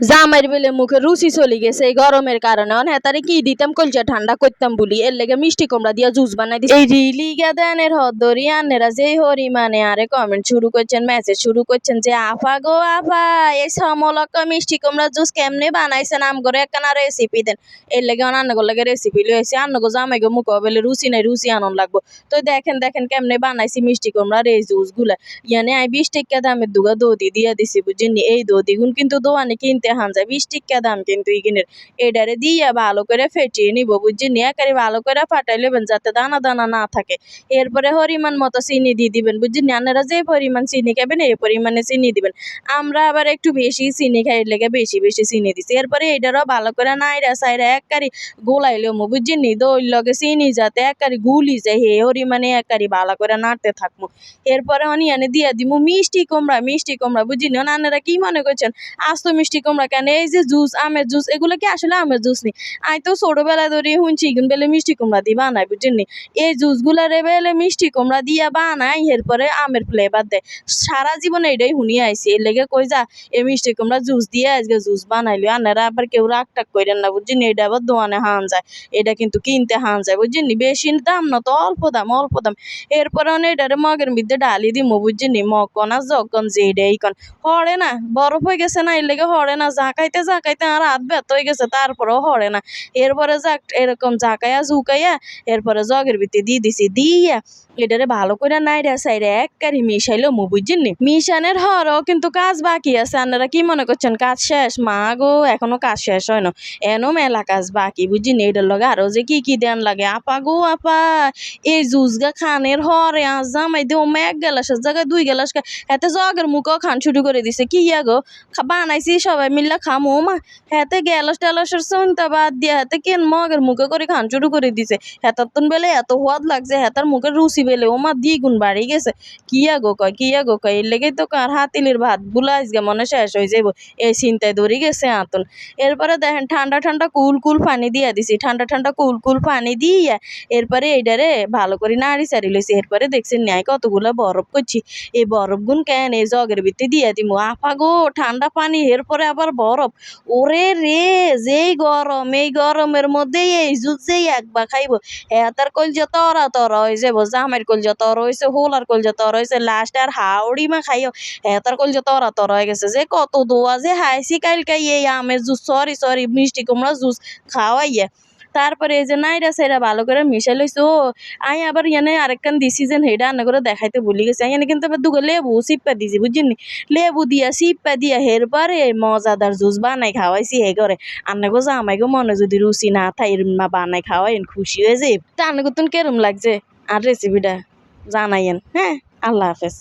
জামাইর বেলে মুখে রুচি চলে গেছে এই গরমের কারণে। হেতারে কি দিতাম? কলচা ঠান্ডা করতাম বলি। এর লেগে মিষ্টি কুমড়া দিয়া জুস বানাই দিই এই রিলি গাদানের হদরি আন্নেরা যে হরি মানে আরে কমেন্ট শুরু করছেন মেসেজ শুরু করছেন যে, আফা গো আফা, এই সমলক মিষ্টি কুমড়া জুস কেমনে বানাইছেন? আম করে একখানা রেসিপি দেন। এর লেগে অনান্ন লাগে রেসিপি লইছি জামাই গো মুখ বেলে রুচি নাই, রুচি আনন লাগবো। তো দেখেন দেখেন কেমনে বানাইছি মিষ্টি কুমড়ার এই জুসগুলা ইয়ানে আই বিশ টিকা দামের দুগা দৌদি দিয়া দিছি বুঝিনি এই দৌদি গুন কিন্তু দোয়ানে কিনতে হান যায়। বিশ টিকা দাম কিন্তু ইগিনের এডারে দিয়া ভালো করে ফেটিয়ে নিব বুঝিনি একারে ভালো করে ফাটাই নেবেন যাতে দানা দানা না থাকে। এরপরে হরিমান মতো চিনি দিয়ে দিবেন বুঝিনি আপনারা যে পরিমাণ চিনি খাবেন, এই পরিমাণে চিনি দিবেন। আমরা আবার একটু বেশি চিনি খাই লেগে বেশি বেশি চিনি দিছি। এরপরে এটারও ভালো করে নাইরা সাইরা এককারি গোলাইলেও মু বুঝিনি দই লগে চিনি যাতে এককারি গুলি যায়, হে পরিমাণে এককারি ভালো করে নাড়তে থাকব এরপরে অনিয়ানে দিয়া দিমু মিষ্টি কুমড়া মিষ্টি কুমড়া বুঝিনি আপনারা কি মনে করছেন? আস্ত মিষ্টি কুমড়া কেন? এই যে জুস, আমের জুস, এগুলো কি আসলে আমের জুস নি? আই তো ছোটবেলা ধরে শুনছি ইগুন বেলে মিষ্টি কুমড়া দিয়ে বানাই বুঝিনি এই জুস জুসগুলা রে বেলে মিষ্টি কুমড়া দিয়া বানাই এরপরে আমের ফ্লেভার দেয়। সারা জীবন এটাই শুনি আইছি। এর লেগে কই যা, এই মিষ্টি কুমড়া জুস দিয়ে আজকে জুস বানাইলি। আনারা আবার কেউ রাগ টাগ করেন না বুঝিনি এটা আবার দোয়ানে হান যায়। এটা কিন্তু কিনতে হান যায় বুঝিনি বেশি দাম না তো অল্প দাম অল্প দাম। এরপরে এটারে মগের মধ্যে ডালি দিমু বুঝিনি মগ কনা যখন যে এটাই কন। হরে না, বরফ হয়ে গেছে না, এর লেগে হরে না জাকাইতে জাকাইতে আর হাত ব্যথ হয়ে গেছে, তারপরেও হরে না। এরপরে যাক, এরকম জাকাইয়া জুকাইয়া এরপরে জগের ভিতরে দিয়ে দিছি, দিয়া এটারে ভালো করে নাই নাইরা সাইরা এককারি মিশাইলো মু বুঝিনি মিশানের হরও কিন্তু কাজ বাকি আছে, আপনারা কি মনে করছেন? কাজ শেষ? মা গো, এখনও কাজ শেষ হয় না। এনো মেলা কাজ বাকি বুঝিনি এটার লগে আরও যে কি কি দেন লাগে। আপা গো, আপা, এই জুস গা খানের হরে আজ জামাই দেও এক গেলাসের জায়গায় দুই গেলাস হাতে জগের মুখও খান শুরু করে দিছে। কি গো? বানাইছি সবাই মিল্লা খামো, মা। হাতে গেলাস টেলাসের চিন্তা বাদ দিয়া হেতে কেন মগের মুখে করে খান শুরু করে দিছে। হেতার তুন বেলে এত সোয়াদ লাগছে হেতার মুখের রুচি বেলে। ও মা, দ্বিগুণ বাড়ি গেছে। কিয়া গো কয় কিয়া গো কয়? এর লেগেই তো কার হাতিলির ভাত বুলা আজকে মনে শেষ হয়ে যাইব। এই চিন্তায় ধরে গেছে আতন। এরপরে দেখেন, ঠান্ডা ঠান্ডা কুল কুল পানি দিয়া দিছি। ঠান্ডা ঠান্ডা কুল কুল পানি দিয়া এরপরে এইটারে ভালো করে নাড়ি চাড়ি লইছি। এরপরে দেখছেন ন্যায় কতগুলো বরফ করছি এই বরফ গুন কেন এই জগের ভিতরে দিয়া দিমু? আফা গো, ঠান্ডা পানি। এরপরে আবার বরফ। ওরে রে, যেই গরম, এই গরমের মধ্যে এই জুস যেই একবার খাইব। এতার কলজা তরা তরা হয়ে যাব জামের কলজা তর হয়েছে হোলার কলজা তর হয়েছে লাস্ট আর হাওড়ি মা খাইও। এতার কলজা তরা তর হয়ে গেছে যে, কত দোয়া যে হাইছি, কালকে এই আমের জুস সরি সরি মিষ্টি কুমড়া জুস খাওয়াইয়া। তারপরে এই যে নাইরা সাইরা ভালো করে মিশাই লইছে ও আই আবার ইয়ানে আরেকখান দিছি যেন হেডা আন্না করে দেখাইতে ভুলি গেছে। আইনে কিন্তু আবার দুগো লেবু সিপ্পা দিছি বুঝিনি লেবু দিয়া সিপ্পা দিয়া হের পরে মজাদার জুস বানাই খাওয়াইছি হে করে আন্না গো জামাই গো, মনে যদি রুচি না থাই মা বানাই খাওয়াইন, খুশি হয়ে যে তা আন্না তুমি কেরম লাগছে? আর রেসিপিটা জানাইয়েন হ্যাঁ? আল্লাহ হাফেজ।